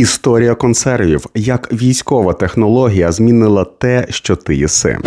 Історія консервів як військова технологія змінила те, що ти їси.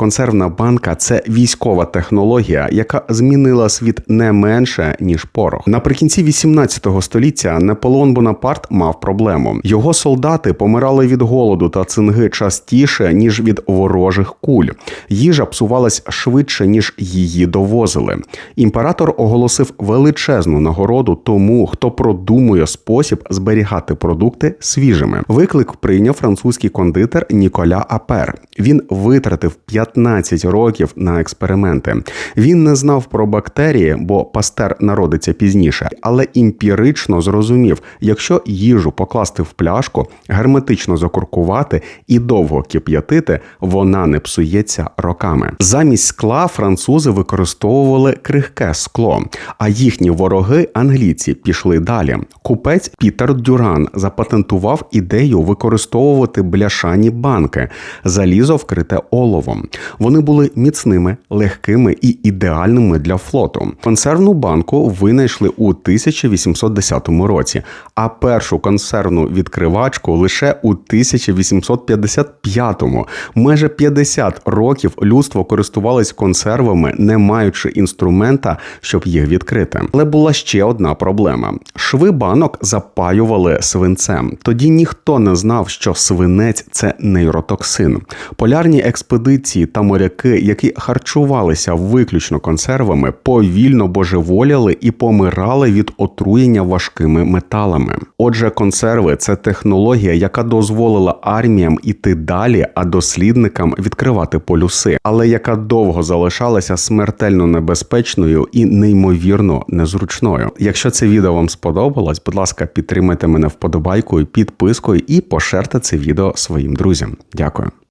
Консервна банка це військова технологія, яка змінила світ не менше ніж порох. Наприкінці 18 століття Наполеон Бонапарт мав проблему. Його солдати помирали від голоду та цинги частіше ніж від ворожих куль. Їжа псувалась швидше ніж її довозили. Імператор оголосив величезну нагороду тому, хто продумує спосіб зберігати продукти свіжими. Виклик прийняв французький кондитер Ніколя Апер. Він витратив 15 років на експерименти. Він не знав про бактерії, бо пастер народиться пізніше, але емпірично зрозумів, якщо їжу покласти в пляшку, герметично закуркувати і довго кип'ятити, вона не псується роками. Замість скла французи використовували крихке скло, а їхні вороги англійці пішли далі. Купець Пітер Дюран запатентував ідею використовувати бляшані банки, залізо вкрите оловом. Вони були міцними, легкими і ідеальними для флоту. Консервну банку винайшли у 1810 році, а першу консервну відкривачку лише у 1855-му. Майже 50 років людство користувалось консервами, не маючи інструмента, щоб їх відкрити. Але була ще одна проблема: шви банок запаювали свинцем. Тоді ніхто не знав, що свинець це нейротоксин. Полярні експедиції та моряки, які харчувалися виключно консервами, повільно божеволіли і помирали від отруєння важкими металами. Отже, консерви це технологія, яка дозволила арміям іти далі, а дослідникам відкривати полюси, але яка довго залишалася смертельно небезпечною і неймовірно незручною. Якщо це відео вам сподобалось, будь ласка, підтримайте мене вподобайкою, підпискою і пошерте це відео своїм друзям. Дякую.